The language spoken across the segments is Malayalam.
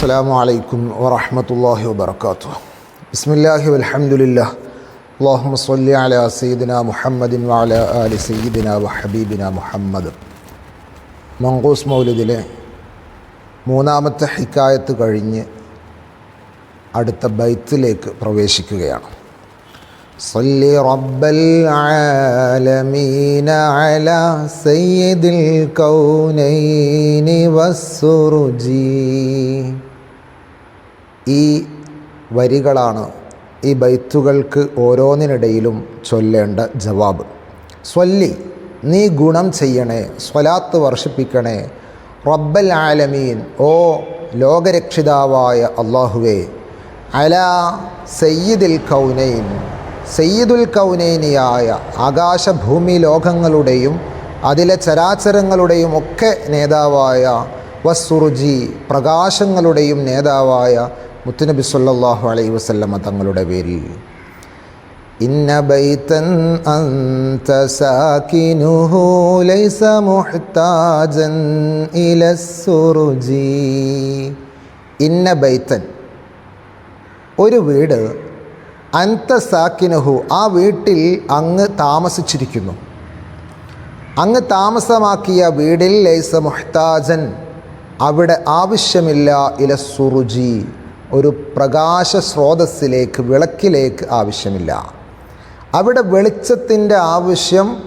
السلام عليكم ورحمة الله وبركاته بسم الله والحمد لله اللهم صل على سيدنا محمد وعلى آل سيدنا وحبيبنا محمد മങ്കൂസ് മൗലിദിലെ മൂന്നാമത്തെ ഹിക്കായത്ത് കഴിഞ്ഞ് അടുത്ത ബൈത്തിലേക്ക് പ്രവേശിക്കുകയാണ് صل رب العالمين على سيد الكونين والسرج ഈ വരികളാണ് ഈ ബൈത്തുകൾക്ക് ഓരോന്നിനിടയിലും ചൊല്ലേണ്ട ജവാബ്. സ്വല്ലി നീ ഗുണം ചെയ്യണേ സ്വലാത്ത് വർഷിപ്പിക്കണേ. റബ്ബൽ ആലമീൻ ഓ ലോകരക്ഷിതാവായ അള്ളാഹുവേ. അല സയ്യിദുൽ കൗനൈൻ സയ്യിദുൽ കൗനൈനിയായ ആകാശഭൂമി ലോകങ്ങളുടെയും അതിലെ ചരാചരങ്ങളുടെയും ഒക്കെ നേതാവായ വസ്സുറുജി പ്രകാശങ്ങളുടെയും നേതാവായ മുത്തുനബി സല്ലാഹു അലൈഹി വസല്ലമ തങ്ങളുടെ പേരിൽ ഇന്ന ബൈതൻ അന്ത സാകിനുഹു ലൈസ മുഹ്താജൻ ഇല സുറുജി ഇന്ന ബൈത്തൻ ഒരു വീട് അന്ത സാക്കിനുഹു ആ വീട്ടിൽ അങ്ങ് താമസിച്ചിരിക്കുന്നു. അങ്ങ് താമസമാക്കിയ വീടിൽ ലൈസ മുഹ്താജൻ അവിടെ ആവശ്യമില്ല ഇല സുറുജി ഒരു പ്രകാശ സ്രോതസ്സിലേക്ക് വിളക്കിലേക്ക് ആവശ്യമില്ല. അവിടെ വെളിച്ചത്തിന്റെ ആവശ്യം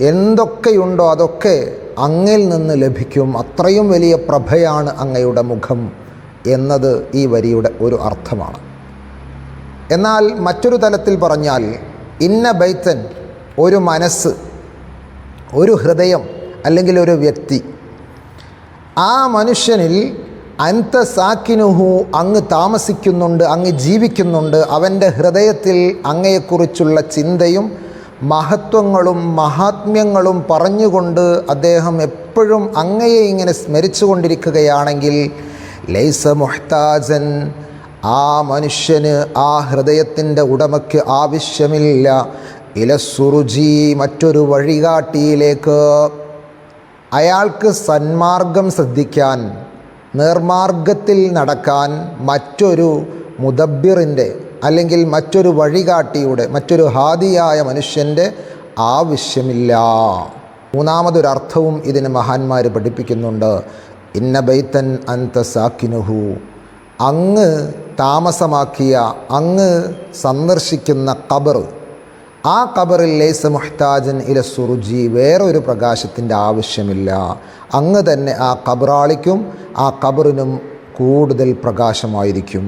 എന്തൊക്കെയുണ്ടോ അതൊക്കെ അങ്ങിൽ നിന്ന് ലഭിക്കും. അത്രയും വലിയ പ്രഭയാണ് അങ്ങയുടെ മുഖം എന്നത് ഈ വരിയുടെ ഒരു അർത്ഥമാണ്. എന്നാൽ മറ്റൊരു തലത്തിൽ പറഞ്ഞാൽ ഇന്ന ബൈത്തൻ ഒരു മനസ്സ് ഒരു ഹൃദയം അല്ലെങ്കിൽ ഒരു വ്യക്തി ആ മനുഷ്യനിൽ അന്ത സാക്കിനുഹു അങ്ങ് താമസിക്കുന്നുണ്ട് അങ്ങ് ജീവിക്കുന്നുണ്ട്. അവന്റെ ഹൃദയത്തിൽ അങ്ങയെക്കുറിച്ചുള്ള ചിന്തയും മഹത്വങ്ങളും മഹാത്മ്യങ്ങളും പറഞ്ഞുകൊണ്ട് അദ്ദേഹം എപ്പോഴും അങ്ങയെ ഇങ്ങനെ സ്മരിച്ചു കൊണ്ടിരിക്കുകയാണെങ്കിൽ ലൈസ മുഹ്താജൻ ആ മനുഷ്യന് ആ ഹൃദയത്തിന്റെ ഉടമയ്ക്ക് ആവശ്യമില്ല. ഇലസുറുജി മറ്റൊരു വഴികാട്ടിയിലേക്ക്. അയാൾക്ക് സന്മാർഗം ശ്രദ്ധിക്കാൻ നേർമാർഗത്തിൽ നടക്കാൻ മറ്റൊരു മുദബ്ബിറിന്റെ അല്ലെങ്കിൽ മറ്റൊരു വഴികാട്ടിയുടെ മറ്റൊരു ഹാദിയായ മനുഷ്യന്റെ ആവശ്യമില്ല. മൂന്നാമതൊരർത്ഥവും ഇതിന് മഹാന്മാർ പഠിപ്പിക്കുന്നുണ്ട്. ഇന്ന ബൈത്തൻ അന്ത സാക്കിനുഹു. അങ്ങ് താമസമാക്കിയ അങ്ങ് സന്ദർശിക്കുന്ന കബർ ആ കബറിൽ ലേസ മുഹ്താജൻ ഇല സുറുജി വേറൊരു പ്രകാശത്തിന്റെ ആവശ്യമില്ല. അങ്ങ് തന്നെ ആ കബറാളിക്കും ആ കബറിനും കൂടുതൽ പ്രകാശമായിരിക്കും.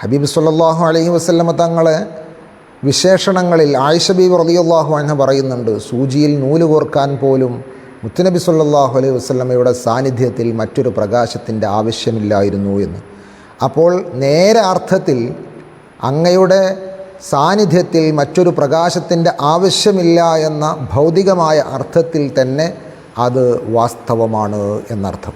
ഹബീബ് സല്ലാഹു അലൈഹി വസ്ലമ തങ്ങളെ വിശേഷണങ്ങളിൽ ആയിഷബീബ് റലിയല്ലാഹു അൻഹ പറയുന്നുണ്ട് സൂചിയിൽ നൂൽ കോർക്കാൻ പോലും മുത്തുനബി സല്ലാഹു അലൈഹി വസ്ലമയുടെ സാന്നിധ്യത്തിൽ മറ്റൊരു പ്രകാശത്തിന്റെ ആവശ്യമില്ലായിരുന്നു എന്ന്. അപ്പോൾ നേരെ അർത്ഥത്തിൽ അങ്ങയുടെ സാന്നിധ്യത്തിൽ മറ്റൊരു പ്രകാശത്തിന്റെ ആവശ്യമില്ല എന്ന ഭൗതികമായ അർത്ഥത്തിൽ തന്നെ അത് വാസ്തവമാണ് എന്നർത്ഥം.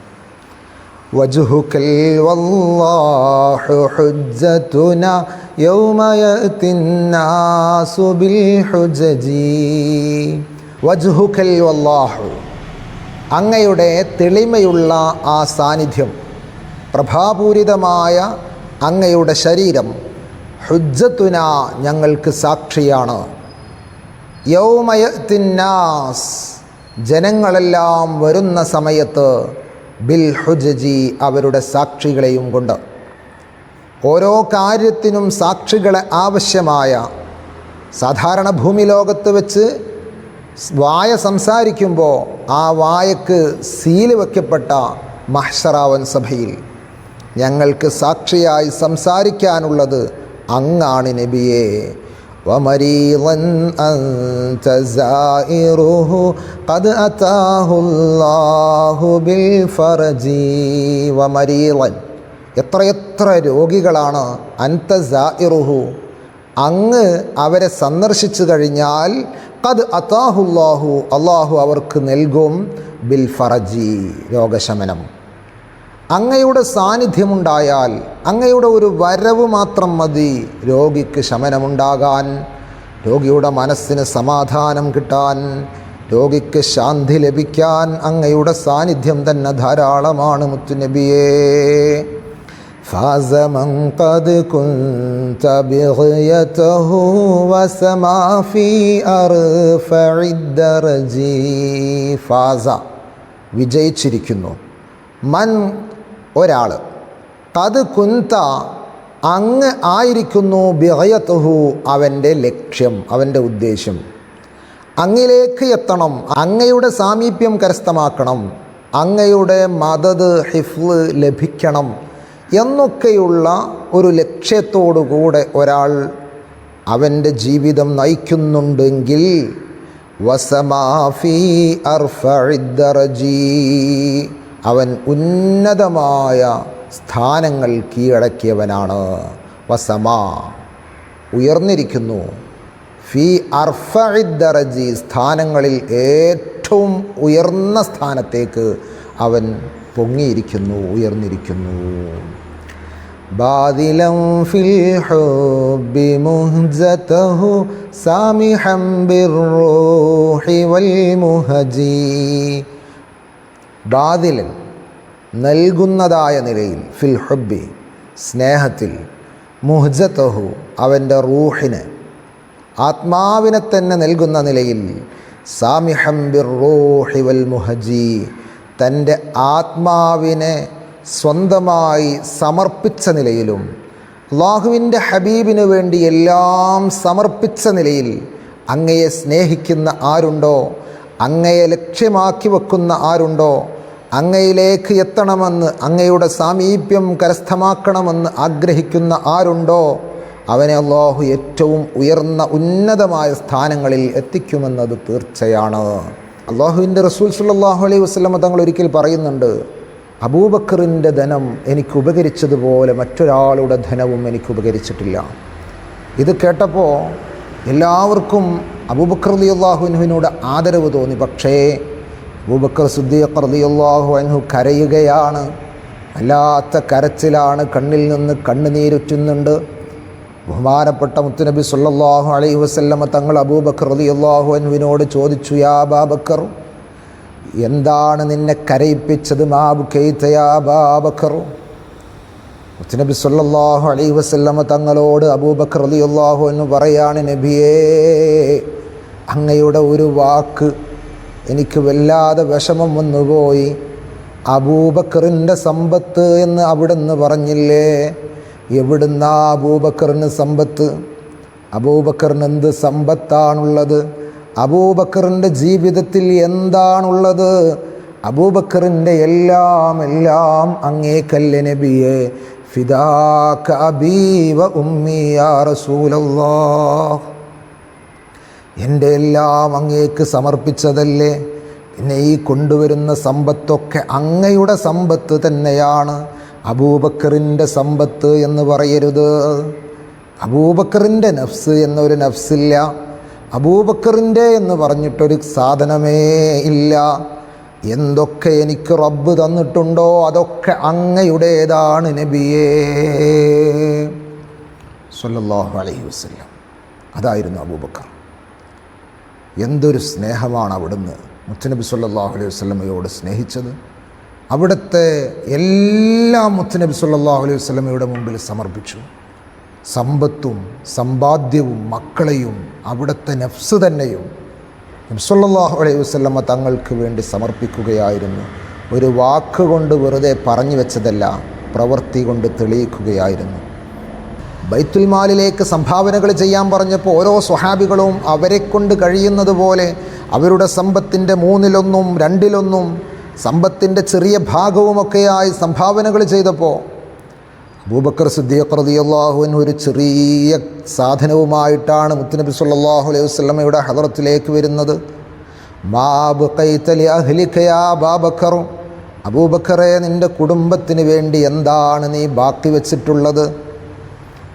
വല്ലാഹു. അങ്ങയുടെ തെളിമയുള്ള ആ സാന്നിധ്യം പ്രഭാപൂരിതമായ അങ്ങയുടെ ശരീരം ഹുജ്ജത്തുന ഞങ്ങൾക്ക് സാക്ഷിയാണ്. യൗമയത്തിന്നാസ് ജനങ്ങളെല്ലാം വരുന്ന സമയത്ത് ബിൽ ഹുജജി അവരുടെ സാക്ഷികളെയും കൊണ്ട്. ഓരോ കാര്യത്തിനും സാക്ഷികളെ ആവശ്യമായ സാധാരണ ഭൂമി ലോകത്ത് വെച്ച് വായ സംസാരിക്കുമ്പോൾ ആ വായക്ക് സീൽ വയ്ക്കപ്പെട്ട മഹ്ഷറാവൻ സഭയിൽ ഞങ്ങൾക്ക് സാക്ഷിയായി സംസാരിക്കാനുള്ളത് അങ്ങാണ് നബിയെ ومريضا أنت زائره قد أتاه الله بالفرج ومريضا എത്രയെത്ര രോഗികളാണ് അൻത സായിറുഹു അങ്ങ് അവരെ സന്ദർശിച്ചു കഴിഞ്ഞാൽ കത് അത്താഹുല്ലാഹു അള്ളാഹു അവർക്ക് നൽകും ബിൽ ഫറജി രോഗശമനം അങ്ങയുടെ സാന്നിധ്യമുണ്ടായാൽ അങ്ങയുടെ ഒരു വരവ് മാത്രം മതി രോഗിക്ക് ശമനമുണ്ടാകാൻ രോഗിയുടെ മനസ്സിന് സമാധാനം കിട്ടാൻ രോഗിക്ക് ശാന്തി ലഭിക്കാൻ അങ്ങയുടെ സാന്നിധ്യം തന്നെ ധാരാളമാണ് മുത്തുനബിയേ فاز من قد كنت بغيته وسما في أرفع الدرج ഫാസ വിജയിച്ചിരിക്കുന്നു മൻ ഒരാൾ കത് കുന്ത അങ്ങ് ആയിരിക്കുന്നു ബിഹയത്തുഹു അവന്റെ ലക്ഷ്യം അവന്റെ ഉദ്ദേശം അങ്ങിലേക്ക് എത്തണം അങ്ങയുടെ സാമീപ്യം കരസ്ഥമാക്കണം അങ്ങയുടെ മദത് ഹിഫ്ല് ലഭിക്കണം എന്നൊക്കെയുള്ള ഒരു ലക്ഷ്യത്തോടുകൂടെ ഒരാൾ അവന്റെ ജീവിതം നയിക്കുന്നുണ്ടെങ്കിൽ വസമാഫി അർഫിദ്ദറജി അവൻ ഉന്നതമായ സ്ഥാനങ്ങൾ കീഴടക്കിയവനാണ്. വസമാ. ഉയർന്നിരിക്കുന്നു. ഫി അർഫിദ്ദറജി സ്ഥാനങ്ങളിൽ ഏറ്റവും ഉയർന്ന സ്ഥാനത്തേക്ക് അവൻ പൊങ്ങിയിരിക്കുന്നു ഉയർന്നിരിക്കുന്നു. ബാദിലം ഫിൽ ഹുബ്ബി മുഹ്ജതഹു സാമിഹം ബിർറൂഹി വൽ മുഹജി. ബാദിലൻ നൽകുന്നതായ നിലയിൽ ഫിൽ ഹബ്ബി സ്നേഹത്തിൽ മുഹ്ജത്തഹു അവന്റെ റൂഹിന് ആത്മാവിനെ തന്നെ നൽകുന്ന നിലയിൽ സാമിഹം ബിർറൂഹി വൽ മുഹജി തന്റെ ആത്മാവിനെ സ്വന്തമായി സമർപ്പിച്ച നിലയിലും അള്ളാഹുവിന്റെ ഹബീബിന് വേണ്ടി എല്ലാം സമർപ്പിച്ച നിലയിൽ അങ്ങയെ സ്നേഹിക്കുന്ന ആരുണ്ടോ? അങ്ങയെ ലക്ഷ്യമാക്കി വെക്കുന്ന ആരുണ്ടോ? അങ്ങയിലേക്ക് എത്തണമെന്ന് അങ്ങയുടെ സാമീപ്യം കരസ്ഥമാക്കണമെന്ന് ആഗ്രഹിക്കുന്ന ആരുണ്ടോ? അവനെ അള്ളാഹു ഏറ്റവും ഉയർന്ന ഉന്നതമായ സ്ഥാനങ്ങളിൽ എത്തിക്കുമെന്നത് തീർച്ചയാണ്. അള്ളാഹുവിന്റെ റസൂൽ സല്ലാഹു അലൈഹി വസ്ലമ തങ്ങൾ ഒരിക്കൽ പറയുന്നുണ്ട് അബൂബക്കറിന്റെ ധനം എനിക്ക് ഉപകരിച്ചതുപോലെ മറ്റൊരാളുടെ ധനവും എനിക്ക് ഉപകരിച്ചിട്ടില്ല. ഇത് കേട്ടപ്പോൾ എല്ലാവർക്കും അബൂബക്കർ അലി അള്ളാഹുവിനുവിനോട് ആദരവ് തോന്നി. പക്ഷേ അബൂബക്കർ സുദ്ദീഖ് അലി അള്ളാഹു അൻഹു കരയുകയാണ്. വല്ലാത്ത കരച്ചിലാണ് കണ്ണിൽ നിന്ന് കണ്ണുനീരുറ്റുന്നുണ്ട്. ബഹുമാനപ്പെട്ട മുത്തുനബി സല്ലാഹു അലൈഹി വസല്ലമ തങ്ങൾ അബൂബക്കർ റളിയല്ലാഹു അൻഹുവിനോട് ചോദിച്ചു യാ ബാബക്കർ എന്താണ് നിന്നെ കരയിപ്പിച്ചത്? മാബു കെയ്ത്തയാ ബാബക്കർ മുത്തുനബി സല്ലാഹു അലൈഹി വസല്ലമ തങ്ങളോട് അബൂബക്കർ റളിയല്ലാഹു എന്ന് പറയാണ് നബിയേ അങ്ങയുടെ ഒരു വാക്ക് എനിക്ക് വല്ലാതെ വിഷമം വന്നുപോയി. അബൂബക്കറിന്റെ സമ്പത്ത് എന്ന് അവിടുന്ന് പറഞ്ഞില്ലേ? എവിടുന്ന അബൂബക്കറിന് സമ്പത്ത്? അബൂബക്കറിന് എന്ത് സമ്പത്താണുള്ളത്? അബൂബക്കറിന്റെ ജീവിതത്തിൽ എന്താണുള്ളത്? അബൂബക്കറിന്റെ എല്ലാം എല്ലാം അങ്ങേക്കല്ല നബിയെ. ഫിദാ കബീവ ഉമ്മിയാ റസൂലല്ലാഹ്. എന്റെ എല്ലാം അങ്ങേക്ക് സമർപ്പിച്ചതല്ലേ? പിന്നെ ഈ കൊണ്ടുവരുന്ന സമ്പത്തൊക്കെ അങ്ങയുടെ സമ്പത്ത് തന്നെയാണ്. അബൂബക്കറിന്റെ സമ്പത്ത് എന്ന് പറയരുത്. അബൂബക്കറിന്റെ നഫ്സ് എന്നൊരു നഫ്സില്ല. അബൂബക്കറിന്റെ എന്ന് പറഞ്ഞിട്ടൊരു സാധനമേ ഇല്ല. എന്തൊക്കെ എനിക്ക് റബ്ബ് തന്നിട്ടുണ്ടോ അതൊക്കെ അങ്ങയുടേതാണ് നബിയേ. സല്ലാഹു അലൈഹി വസല്ലം. അതായിരുന്നു അബൂബക്കർ. എന്തൊരു സ്നേഹമാണ് അവിടുന്ന് മുത്തനബി സല്ലാഹു അലൈഹി വസ്ലമയോട് സ്നേഹിച്ചത്. അവിടുത്തെ എല്ലാം മുത്തനബി സല്ലാഹു അലൈഹി വസ്ലമയുടെ മുമ്പിൽ സമർപ്പിച്ചു. സമ്പത്തും സമ്പാദ്യവും മക്കളെയും അവിടുത്തെ നഫ്സ് തന്നെയും നബ്സല്ലാഹു അലൈഹി വസല്ലമ തങ്ങൾക്ക് വേണ്ടി സമർപ്പിക്കുകയായിരുന്നു. ഒരു വാക്കുകൊണ്ട് വെറുതെ പറഞ്ഞു വെച്ചതല്ല പ്രവൃത്തി കൊണ്ട് തെളിയിക്കുകയായിരുന്നു. ബൈത്തുൽ മാലിലേക്ക് സംഭാവനകൾ ചെയ്യാൻ പറഞ്ഞപ്പോൾ ഓരോ സ്വഹാബികളും അവരെ കൊണ്ട് കഴിയുന്നത് പോലെ അവരുടെ സമ്പത്തിന്റെ മൂന്നിലൊന്നും രണ്ടിലൊന്നും സമ്പത്തിന്റെ ചെറിയ ഭാഗവുമൊക്കെയായി സംഭാവനകൾ ചെയ്തപ്പോൾ അബൂബക്കർ സിദ്ദീഖ് റളിയല്ലാഹുവിന് ഒരു ചെറിയ സാധനവുമായിട്ടാണ് മുത്തുനബി സല്ലാഹു അലൈഹി വസ്ലമയുടെ ഹദറത്തിലേക്ക് വരുന്നത്. അബൂബക്കറെ നിന്റെ കുടുംബത്തിന് വേണ്ടി എന്താണ് നീ ബാക്കി വെച്ചിട്ടുള്ളത്?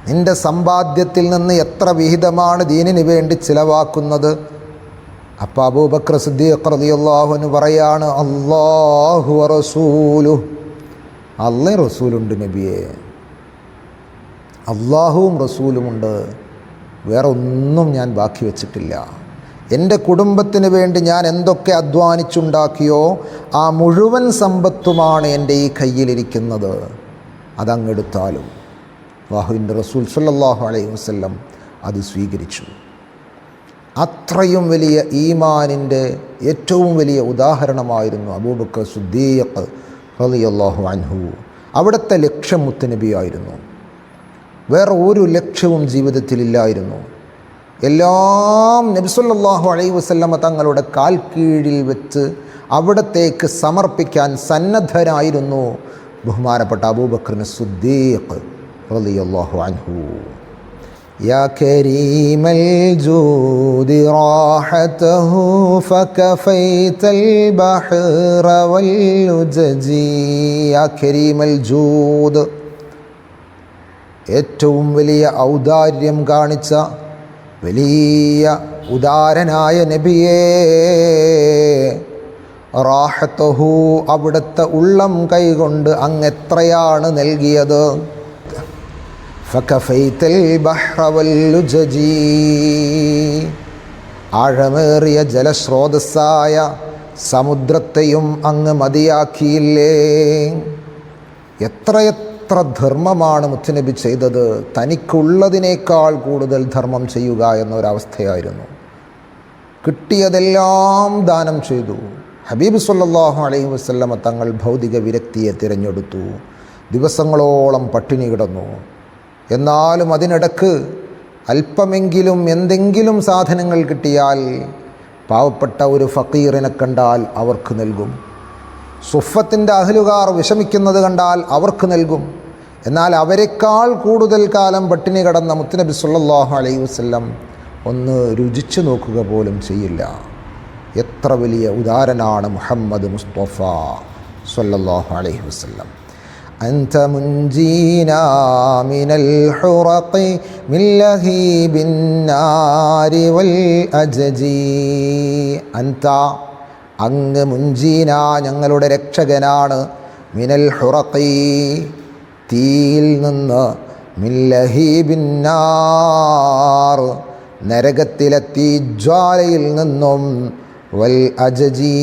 നിന്റെ സമ്പാദ്യത്തിൽ നിന്ന് എത്ര വിഹിതമാണ് ദീനിന് വേണ്ടി ചിലവാക്കുന്നത്? അപ്പോൾ അബൂബക്ര സിദ്ദീഖ് പറയാണ് അള്ളാഹു റസൂലു അള്ളേ റസൂലുണ്ട് നബിയെ. അള്ളാഹുവും റസൂലുമുണ്ട്. വേറെ ഒന്നും ഞാൻ ബാക്കി വച്ചിട്ടില്ല. എന്റെ കുടുംബത്തിന് വേണ്ടി ഞാൻ എന്തൊക്കെ അധ്വാനിച്ചുണ്ടാക്കിയോ ആ മുഴുവൻ സമ്പത്തുമാണ് എന്റെ ഈ കയ്യിലിരിക്കുന്നത്. അതങ്ങെടുത്താലും അള്ളാഹുവിന്റെ റസൂൽ സല്ലാഹു അലൈഹി വസ്ല്ലം അത് സ്വീകരിച്ചു. അത്രയും വലിയ ഈമാനിന്റെ ഏറ്റവും വലിയ ഉദാഹരണമായിരുന്നു അബൂബക്കർ സുദ്ദീഖ് റളിയല്ലാഹു അൻഹു. അവിടുത്തെ ലക്ഷ്യം മുത്തനബിയായിരുന്നു വേറെ ഒരു ലക്ഷ്യവും ജീവിതത്തിലില്ലായിരുന്നു. എല്ലാം നബിസുല്ലാഹു അലൈഹി വസ്ല്ലമ തങ്ങളുടെ കാൽ കീഴിൽ വെച്ച് അവിടത്തേക്ക് സമർപ്പിക്കാൻ സന്നദ്ധരായിരുന്നു ബഹുമാനപ്പെട്ട അബൂബക്കറിന് സുദ്ദീഖ്. റളിയല്ലാഹു അൻഹു يا كريم الجود راحته فكفيت البحر واللجج يا كريم الجود ഏറ്റവും വലിയ ഔദാര്യം കാണിച്ച വലിയ ഉദാരനായ നബിയേ റാഹത്തഹു അവിടുത്തെ ഉള്ളം കൈകൊണ്ട് അങ്ങ് എത്രയാണ് നൽകിയത് ബഹ്റ വല്ലുജജീ ആഴമേറിയ ജലസ്രോതസ്സായ സമുദ്രത്തെയും അങ്ങ് മതിയാക്കിയില്ലേ? എത്രയെത്ര ധർമ്മമാണ് മുത്തുനബി ചെയ്തത്? തനിക്കുള്ളതിനേക്കാൾ കൂടുതൽ ധർമ്മം ചെയ്യുക എന്നൊരവസ്ഥയായിരുന്നു. കിട്ടിയതെല്ലാം ദാനം ചെയ്തു. ഹബീബ് സല്ലാഹു അലൈഹി വസല്ലമ തങ്ങൾ ഭൗതിക വിരക്തിയെ തിരഞ്ഞെടുത്തു. ദിവസങ്ങളോളം പട്ടിണി കിടന്നു. എന്നാലും അതിനിടക്ക് അല്പമെങ്കിലും എന്തെങ്കിലും സാധനങ്ങൾ കിട്ടിയാൽ പാവപ്പെട്ട ഒരു ഫക്കീറിനെ കണ്ടാൽ അവർക്ക് നൽകും. സുഫത്തിന്റെ അഹലുകാർ വിഷമിക്കുന്നത് കണ്ടാൽ അവർക്ക് നൽകും. എന്നാൽ അവരെക്കാൾ കൂടുതൽ കാലം പട്ടിണി കടന്ന മുത്തുനബി സുല്ലാഹു അലൈഹി വസല്ലം ഒന്ന് രുചിച്ചു നോക്കുക പോലും ചെയ്യില്ല. എത്ര വലിയ ഉദാരനാണ് മുഹമ്മദ് മുസ്തഫ സല്ലാഹു അലൈഹി വസല്ലം. أنت منجينا من الحرق من لهيب النار والأجج أنت അങ്ങ് മുഞ്ചീന ഞങ്ങളുടെ രക്ഷകനാണ് മിനൽ ഹുറക്കി തീയിൽ നിന്ന് മില്ലഹീബിന്നാർ നരകത്തിലെ തീജ്വാലയിൽ നിന്നും വൽ അജജീ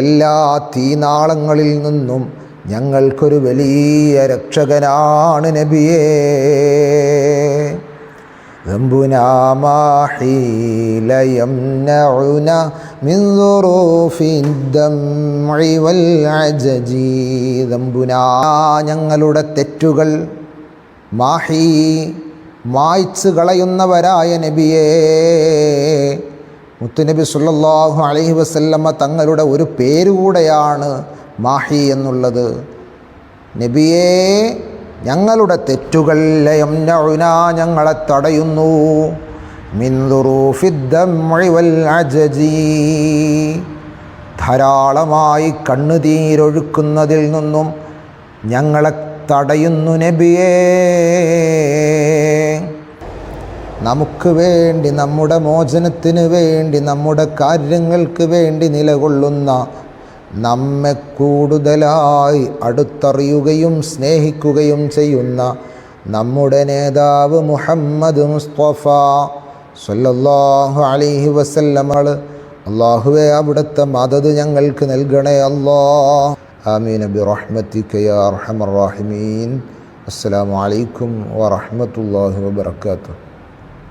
എല്ലാ തീനാളങ്ങളിൽ നിന്നും ഞങ്ങൾക്കൊരു വലിയ രക്ഷകനാണ് നബിയേ ذنبنا ما حيل يمنعنا من ظروف الدمع والعجج ذنبنا ഞങ്ങളുടെ തെറ്റുകൾ മാഹി മായ്ച്ചു കളയുന്നവരായ നബിയേ മുത്തുനബി സല്ലല്ലാഹു അലൈഹി വസല്ലമ്മ തങ്ങളുടെ ഒരു പേരുകൂടെയാണ് മാഹി എന്നുള്ളത്. നബിയേ ഞങ്ങളുടെ തെറ്റുകൾ ലയംനഉന ഞങ്ങളെ തടയുന്നു. ധാരാളമായി കണ്ണുനീരൊഴുക്കുന്നതിൽ നിന്നും ഞങ്ങളെ തടയുന്നു നബിയേ. നമുക്ക് വേണ്ടി നമ്മുടെ മോചനത്തിന് വേണ്ടി നമ്മുടെ കാര്യങ്ങൾക്ക് വേണ്ടി നിലകൊള്ളുന്ന നമ്മെ കൂടുതലായി അടുത്തറിയുകയും സ്നേഹിക്കുകയും ചെയ്യുന്ന നമ്മുടെ നേതാവ് മുഹമ്മദ് മുസ്തഫ സല്ലല്ലാഹു അലൈഹി വസല്ലമൾ അള്ളാഹുവെ അവിടുത്തെ മദത് ഞങ്ങൾക്ക് നൽകണേ അല്ലാ. ആമീൻ. ബിറഹ്മത്തിക യാ അർഹമർ റാഹിമീൻ. അസ്സലാമു അലൈക്കും വറഹ്മത്തുള്ളാഹി വബറകാതുഹു.